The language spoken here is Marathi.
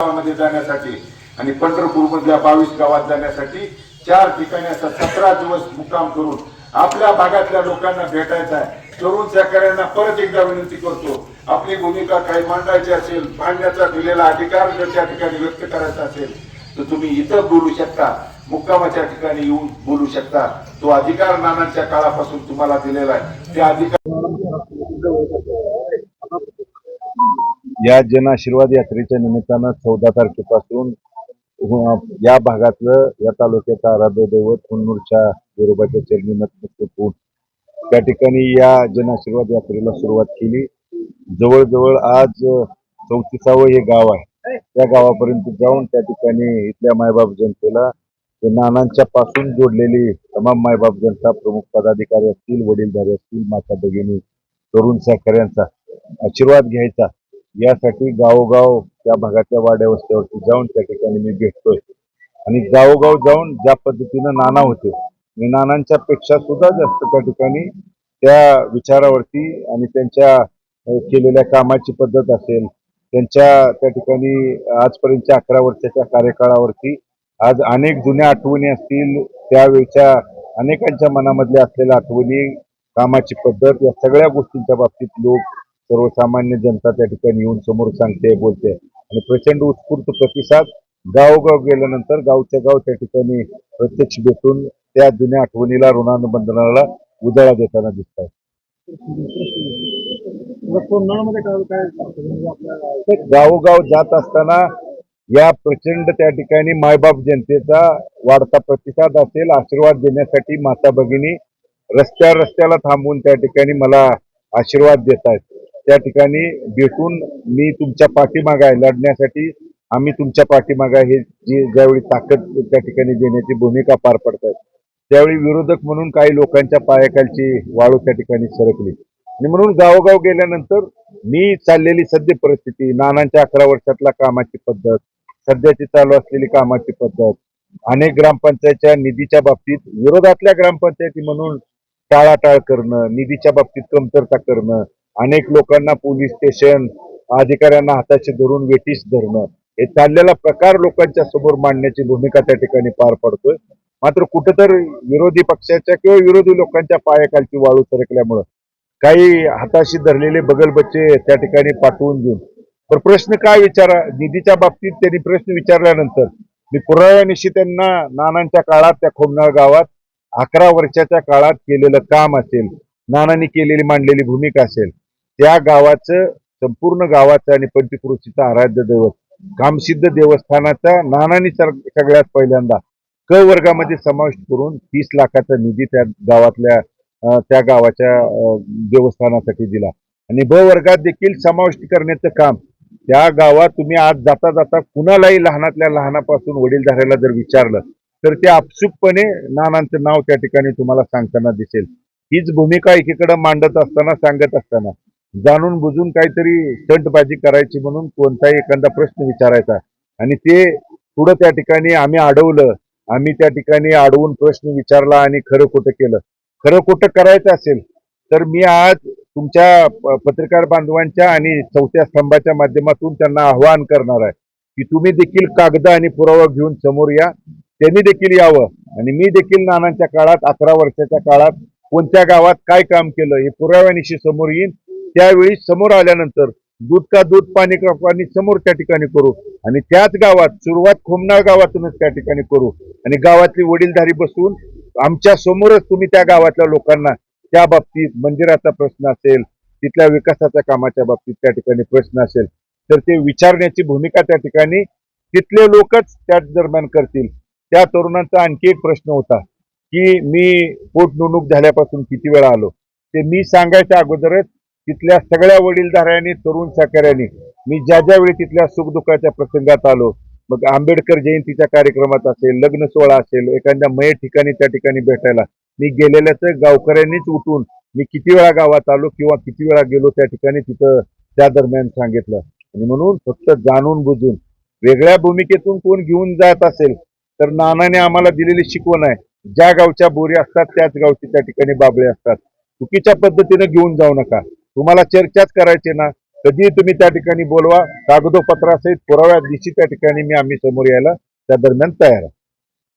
गावामध्ये जाण्यासाठी आणि पंढरपूर मधल्या बावीस गावात जाण्यासाठी चार ठिकाणी असा सतरा दिवस मुक्काम करून आपल्या भागातल्या लोकांना भेटायचं आहे. तरुण सहकार्यांना परत एकदा विनंती करतो आपली भूमिका काही मांडायची असेल मांडण्याचा दिलेला अधिकार जर त्या ठिकाणी व्यक्त करायचा असेल तर तुम्ही इथं बोलू शकता मुक्कामाच्या ठिकाणी येऊन बोलू शकता. तो अधिकार नानांच्या काळापासून तुम्हाला दिलेला आहे. त्या अधिकार या जन आशीर्वाद यात्रेच्या निमित्तानं चौदा तारखेपासून या भागातलं या तालुक्याचं आराध्य दैवत हुन्नूरच्या विरोबाच्या चरणी नतमस्तक त्या ठिकाणी या जन आशीर्वाद यात्रेला सुरुवात केली. जवळजवळ आज चौतीसावं हे गाव आहे. त्या गावापर्यंत जाऊन त्या ठिकाणी इथल्या मायबाप जनतेला ते नानांच्या पासून जोडलेली तमाम मायबाप जनता प्रमुख पदाधिकारी असतील वडीलधारी असतील माता भगिनी तरुण सहकार्यांचा आशीर्वाद घ्यायचा. यासाठी गावोगाव त्या भागातल्या वाड्या वस्त्यावरती जाऊन त्या ठिकाणी मी भेटतोय. आणि गावोगाव जाऊन ज्या पद्धतीनं नाना होते मी नानांच्या पेक्षा सुद्धा जास्त त्या ठिकाणी त्या विचारावरती आणि त्यांच्या केलेल्या कामाची पद्धत असेल त्यांच्या त्या ठिकाणी आजपर्यंतच्या अकरा वर्षाच्या कार्यकाळावरती आज अनेक जुन्या आठवणी असतील त्यावेळच्या अनेकांच्या मनामधल्या असलेल्या आठवणी कामाची पद्धत या सगळ्या गोष्टींच्या बाबतीत लोक सर्वसामान्य जनता त्या ठिकाणी येऊन समोर सांगते बोलते. आणि प्रचंड उत्स्फूर्त प्रतिसाद गावोगाव गेल्यानंतर गावच्या गाव त्या ठिकाणी प्रत्यक्ष भेटून त्या जुन्या आठवणीला ऋणानुबंधनाला उजाळा देताना दिसत म्हणजे आपल्या गावोगाव जात असताना या प्रचंड त्या ठिकाणी मायबाप जनतेचा वाढता प्रतिसाद असेल आशीर्वाद देण्यासाठी माता भगिनी रस्त्या रस्त्याला थांबून त्या ठिकाणी मला आशीर्वाद देत आहेत त्या ठिकाणी भेटून मी तुमच्या पाठीमागा आहे. लढण्यासाठी आम्ही तुमच्या पाठीमागा हे जी ज्यावेळी ताकद त्या ठिकाणी देण्याची भूमिका पार पडतात त्यावेळी विरोधक म्हणून काही लोकांच्या पायाखालची वाळू त्या ठिकाणी सरकली. आणि म्हणून गावोगाव गेल्यानंतर मी चाललेली सद्य परिस्थिती नानांच्या अकरा वर्षातला कामाची पद्धत सध्याची चालू असलेली कामाची पद्धत अनेक ग्रामपंचायतच्या निधीच्या बाबतीत विरोधातल्या ग्रामपंचायती म्हणून टाळाटाळ करणं निधीच्या बाबतीत कमतरता करणं अनेक लोकांना पोलीस स्टेशन अधिकाऱ्यांना हाताशी धरून वेटीस धरणं हे चाललेला प्रकार लोकांच्या समोर मांडण्याची भूमिका त्या ठिकाणी पार पडतोय. मात्र कुठंतर विरोधी पक्षाच्या किंवा विरोधी लोकांच्या पायाखालची वाळू सरकल्यामुळं काही हाताशी धरलेले बगलबच्चे त्या ठिकाणी पाठवून देऊन पण प्रश्न काय विचारा निधीच्या बाबतीत त्यांनी प्रश्न विचारल्यानंतर मी पुराव्यानिशी त्यांना नानांच्या काळात त्या खोमनाळ गावात अकरा वर्षाच्या काळात केलेलं काम असेल नानांनी केलेली मांडलेली भूमिका असेल त्या गावाचं संपूर्ण गावाचं आणि पंचक्रोशीचं आराध्य दैवत. कामसिद्ध देवस्थानाचा नानानी सर- सगळ्यात पहिल्यांदा. क वर्गामध्ये समाविष्ट करून तीस लाखाचा निधी त्या गावातल्या त्या गावाच्या देवस्थानासाठी दिला. आणि ब वर्गात देखील समाविष्ट करण्याचं काम. त्या गावात तुम्ही आज जाता जाता कुणालाही लहानातल्या लहानापासून वडीलधाऱ्याला जर विचारलं तर ते आपसुकपणे नानांचं नाव त्या ठिकाणी तुम्हाला सांगताना दिसेल. हीच भूमिका एकीकडे मांडत असताना सांगत असताना. जाणून बुजून काहीतरी स्टंटबाजी करायची म्हणून कोणताही एखादा प्रश्न विचारायचा. आणि ते पुढं त्या ठिकाणी आम्ही अडवलं आम्ही त्या ठिकाणी अडवून प्रश्न विचारला आणि खरं खोटं केलं. खरं खोटं करायचं असेल तर मी आज तुमच्या प- पत्रकार बांधवांच्या आणि चौथ्या स्तंभाच्या माध्यमातून त्यांना आवाहन करणार आहे की तुम्ही देखील कागद आणि पुरावा घेऊन समोर या. त्यांनी देखील यावं. आणि मी देखील नानांच्या काळात अकरा वर्षाच्या काळात कोणत्या गावात काय काम केलं हे पुराव्यानिशी समोर येईन. त्यावेळी समोर आल्यानंतर दूध का दूध पाणी का पाणी समोर त्या ठिकाणी करू आणि त्याच गावात सुरुवात खोमनाळ गावातूनच त्या ठिकाणी करू. आणि गावातली वडीलधारी बसून आमच्या समोरच तुम्ही त्या गावातल्या लोकांना त्या बाबतीत मंदिराचा प्रश्न असेल तिथल्या विकासाच्या कामाच्या बाबतीत त्या ठिकाणी प्रश्न असेल तर ते विचारण्याची भूमिका त्या ठिकाणी तिथले लोकच त्या दरम्यान करतील. त्या तरुणांचा आणखी एक प्रश्न होता की मी पोटनिवडणूक झाल्यापासून किती वेळा आलो? ते मी सांगायच्या अगोदरच तिथल्या सगळ्या वडीलधाऱ्यांनी तरुण सहकाऱ्यांनी मी ज्या ज्यावेळी तिथल्या सुखदुःखाच्या प्रसंगात आलो मग आंबेडकर जयंतीच्या कार्यक्रमात असेल लग्न सोहळा असेल एखाद्या मय ठिकाणी त्या ठिकाणी भेटायला मी गेलेल्याच गावकऱ्यांनीच उठून मी किती वेळा गावात आलो किंवा किती वेळा गेलो त्या ठिकाणी तिथं त्या दरम्यान सांगितलं. आणि म्हणून फक्त जाणून बुजून वेगळ्या भूमिकेतून कोण घेऊन जात असेल तर नानाने आम्हाला दिलेली शिकवण आहे ज्या गावच्या बोरी असतात त्याच गावची त्या ठिकाणी बाबळे असतात. चुकीच्या पद्धतीनं घेऊन जाऊ नका. तुम्हाला चर्चाच करायची ना कधी तुम्ही त्या ठिकाणी बोलवा. कागदोपत्रासहित पुराव्या दिवशी त्या ठिकाणी मी आम्ही समोर यायला त्या दरम्यान तयार आहे.